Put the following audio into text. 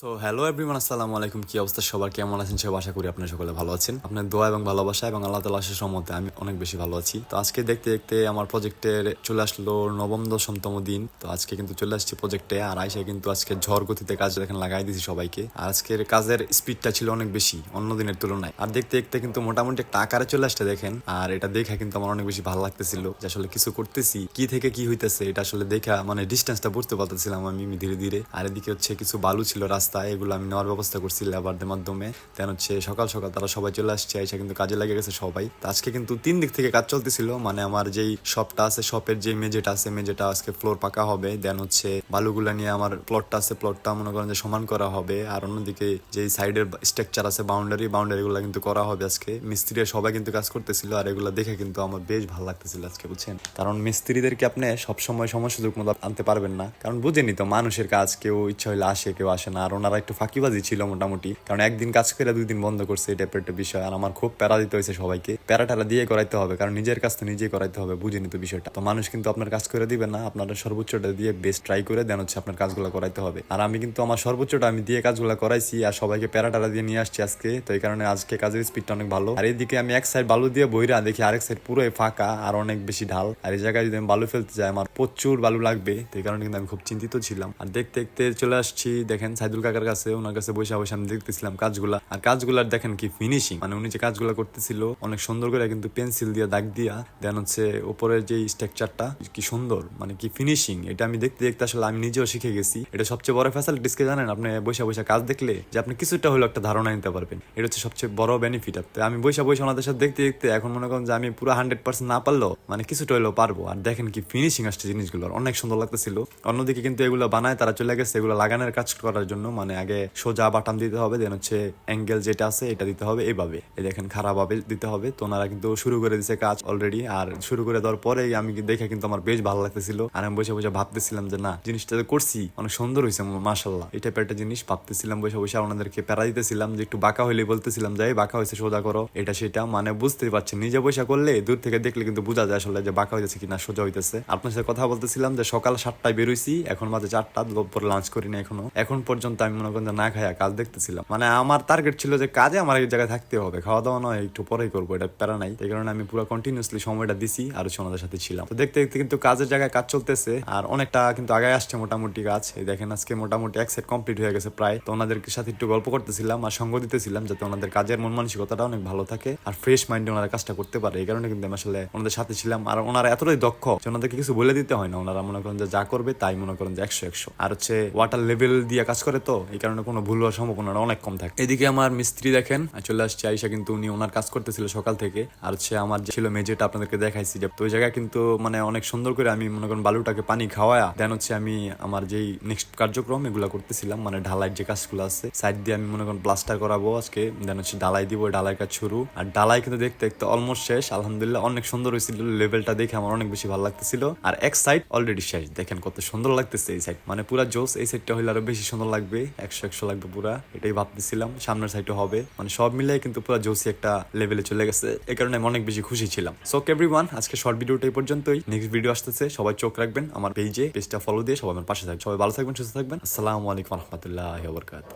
So hello everyone আসসালামু আলাইকুম। কি অবস্থা? সবার কেমন আছেন? সব আশা করি আপনারা সকলে ভালো আছেন। আপনার দোয়া এবং ভালোবাসা এবং আল্লাহ তালা আশের সম্মতে আমি অনেক বেশি ভালো আছি। তো আজকে দেখতে দেখতে আমার প্রজেক্টের চলে আসলো নবম, দশমতম দিন। তো আজকে কিন্তু চলে আসছে প্রজেক্টে আর আইসা কিন্তু আজকে ঝড় গতিতে কাজ দেখেন লাগাই দিয়েছি সবাইকে। আর আজকের কাজের স্পিডটা ছিল অনেক বেশি, অন্য দিনের তুলনায়। আর দেখতে দেখতে কিন্তু মোটামুটি একটা আকারে চলে আসছে দেখেন। আর এটা দেখা কিন্তু আমার অনেক বেশি ভালো লাগতেছিল যে আসলে কিছু করতেছি, কি থেকে কি হইতেছে, এটা আসলে দেখা মানে ডিস্টেন্সটা বুঝতে পারতেছিলাম আমি ধীরে ধীরে। আর এদিকে হচ্ছে কিছু বালু ছিল রাস্তায় এগুলো আমি নেওয়ার ব্যবস্থা করছি লেবারদের মাধ্যমে। দেন হচ্ছে সকাল সকাল তারা সবাই চলে আসছে, এসে কিন্তু কাজে লেগে গেছে সবাই। আজকে কিন্তু তিন দিক থেকে কাজ চলতেছিল মানে আমার যেই শপটা আছে শপের যে মেজেটা আছে মেজেটা আজকে ফ্লোর পাকা হবে। দেন হচ্ছে বালুগুলা নিয়ে আমার প্লটটা আছে প্লটটা মনে করেন যে সমান করা হবে। আর অন্যদিকে যে সাইডের স্ট্রাকচার আছে বাউন্ডারি বাউন্ডারি গুলা কিন্তু করা হবে আজকে। মিস্ত্রিরা সবাই কিন্তু কাজ করতেছিল আর এগুলো দেখে কিন্তু আমার বেশ ভালো লাগতেছিল আজকে, বুঝছেন? কারণ মিস্ত্রিদেরকে আপনি সবসময় সময় সুযোগ মতো আনতে পারবেন না। কারণ বুঝেনি তো মানুষের কাজ, কেউ ইচ্ছা হইলে আসে, কেউ আসে না। আর ওনারা একটু ফাঁকিবাজি ছিল মোটামুটি। কারণ একদিন কাজ করে দুই দিন বন্ধ করছে এই টাইপের একটা বিষয়। আর আমার খুব প্যারা দিতে হয়েছে সবাইকে। প্যারা টারা দিয়ে করাইতে হবে, কারণ নিজের কাজ তো নিজেই করাইতে হবে, বুঝেনি তো বিষয়টা। তো মানুষ কিন্তু আপনার কাজ করে দিবে না, আপনারা সর্বোচ্চটা দিয়ে বেস্ট ট্রাই করে দেন হচ্ছে আপনার কাজগুলো করাইতে হবে। আর আমি কিন্তু আমার সর্বোচ্চটা আমি দিয়ে কাজগুলো করাইছি আর সবাইকে প্যারা টারা দিয়ে নিয়ে আসছি আজকে। তো এই কারণে আজকে কাজের স্পিডটা অনেক ভালো। আর এইদিকে আমি এক সাইড বালু দিয়ে বইরা দেখি, আরেক সাইড পুরোই ফাঁকা আর অনেক বেশি ঢাল। আর এই জায়গায় যদি আমি বালু ফেলতে যাই, আমার প্রচুর বালু লাগবে। তো এই কারণে কিন্তু আমি খুব চিন্তিত ছিলাম। আর দেখতে দেখতে চলে আসছি, দেখেন সাইদুল কাকার কাছে, ওনার কাছে বসে বসে আমি দেখতেছিলাম কাজগুলা। আর কাজগুলার দেখেন কি ফিনিশিং মানে উনি যে কাজগুলো করতেছিল, অনেক সুন্দর করে কিন্তু পেন্সিল দিয়ে, দাগ দিয়া দেন হচ্ছে উপরের যে স্ট্রাকচারটা কি সুন্দর মানে কি ফিনিশিং এটা আমি দেখতে দেখতে আসলে আমি নিজেও শিখে গেছি। এটা সবচেয়ে বড় ফ্যাসিলিটিস কে জানেন? আপনি বসে বসে কাজ দেখলে যে আপনি কিছুটা হলেও একটা ধারণা নিতে পারবেন। এটা হচ্ছে সবচেয়ে বড় বেনিফিট তো আমি বসে বসে ওনাদের সাথে দেখতে দেখতে এখন মনে করেন যে আমি পুরো হান্ড্রেড পার্সেন্ট না পারলেও মানে কিছুটা হলেও পারব। আর দেখেন কি ফিনিশিং আসছে জিনিসগুলো, অনেক সুন্দর লাগতেছিল। অন্যদিকে কিন্তু এগুলো বানায়, তারা চলে গেছে এগুলো লাগানোর কাজ করার জন্য। মানে আগে সোজা বাটাম দিতে হবে দেন হচ্ছে অ্যাঙ্গেল যেটা আছে এটা দিতে হবে এইভাবে এই দেখেন, খারাপ ভাবে দিতে হবে। তো ওনারা কিন্তু শুরু করে দিছে কাজ অলরেডি আর শুরু করে দেওয়ার পরে আমি দেখে কিন্তু আমার বেশ ভালো লাগতেছিল। আর আমি বসে বসে ভাবতেছিলাম যে, না, জিনিসটা যে করছি, অনেক সুন্দর হয়েছে মাসাল্লাহ টাইপের একটা জিনিস ভাবতেছিলাম, বসে বসে ওনাদেরকে প্যারা দিতেছিলাম যে, একটু বাঁকা হইলে বলতেছিলাম যে বাঁকা হয়েছে সোজা করো। এটা সেটা মানে বুঝতে পারছেন নিজে বসে করলে দূর থেকে দেখলে কিন্তু বোঝা যায় আসলে যে, বাঁকা হইতেছে কিনা, সোজা হইতেছে। আপনার সাথে কথা বলতেছিলাম যে, সকাল সাতটায় বেরোইছি, এখন মাঝে চারটা পরে লাঞ্চ করি না এখনও। এখন পর্যন্ত আমি মনে করেন না খাইয়া কাজ দেখতেছিলাম। মানে আমার টার্গেট ছিল যে কাজে আমার এই জায়গায় থাকতে হবে, খাওয়া দাওয়া নয়, একটু পরেই করব, এটা প্যারা নাই। এই কারণে আমি পুরো কন্টিনিউসলি সময়টা দিছি আর ওনাদের সাথে ছিলাম। তো দেখতে দেখতে কিন্তু কাজের জায়গায় কাজ চলতেছে আর অনেকটা কিন্তু আগে আসছে মোটামুটি কাজ। এই দেখেন আজকে মোটামুটি এক সেট কমপ্লিট হয়ে গেছে প্রায়। তো ওনাদের সাথে একটু গল্প করতেছিলাম আর সঙ্গ দিতেছিলাম যাতে ওনাদের কাজের মন মানসিকতাটা অনেক ভালো থাকে আর ফ্রেশ মাইন্ডে ওনারা কাজটা করতে পারে। এই কারণে কিন্তু আসলে ওনাদের সাথে ছিলাম আর ওনারা এতটাই দক্ষ যে ওনাদেরকে কিছু বলে দিতে হয় না। ওনারা মনে করেন যে যা করবে তাই মনে করেন যে একশো একশো। আর হচ্ছে ওয়াটার লেভেল দিয়ে কাজ করে তো এই কারণে কোনো ভুল হওয়ার সম্ভাবনা অনেক কম থাকে। এদিকে আমার মিস্ত্রি দেখেন, চলে আসছে আইসা কিন্তু উনি ওনার কাজ করতেছিল সকাল থেকে। আর হচ্ছে আমার যে ছিল মেজেটা আপনাদেরকে দেখাইছি, যে তো ওই জায়গায় কিন্তু মানে অনেক সুন্দর করে আমি মনে করেন বালুটাকে পানি খাওয়ায়া দেন হচ্ছে আমি আমার যেই নেক্সট কার্যক্রম এগুলো করতেছিলাম মানে ঢালাইয়ের যে কাজগুলো আছে সাইড দিয়ে আমি মনে করেন প্লাস্টার করাবো আজকে দেন হচ্ছে ডালাই দিব ডালাই কাজ শুরু। আর ডালাই কিন্তু দেখতে দেখতে অলমোস্ট শেষ, আলহামদুলিল্লাহ অনেক সুন্দর হয়েছিল লেভেলটা দেখে আমার অনেক বেশি ভালো লাগতেছিল। আর এক সাইড অলরেডি শেষ, দেখেন কত সুন্দর লাগতেছে এই সাইড মানে পুরা জোস এই সাইডটা হইলে আরও বেশি সুন্দর লাগবে। একশো একশো লাগবে পুরা। এটাই ভাবতেছিলাম, সামনের সাইডে হবে। মানে সব মিলাই কিন্তু পুরো জোসি একটা লেভেলে চলে গেছে। এ কারণে আমি অনেক বেশি খুশি ছিলাম। সো এভরি আজকে শর্ট ভিডিওটা এই পর্যন্তই। নেক্সট ভিডিও আসতেছে, সবাই চোখ রাখবেন। আমার পেজে পেজটা ফলো দিয়ে সবাই আমার পাশে থাকবে সবাই ভালো থাকবেন, সুস্থ থাকবেন। আসসালামু আলাইকুম রহমতুল্লাহ বরকাত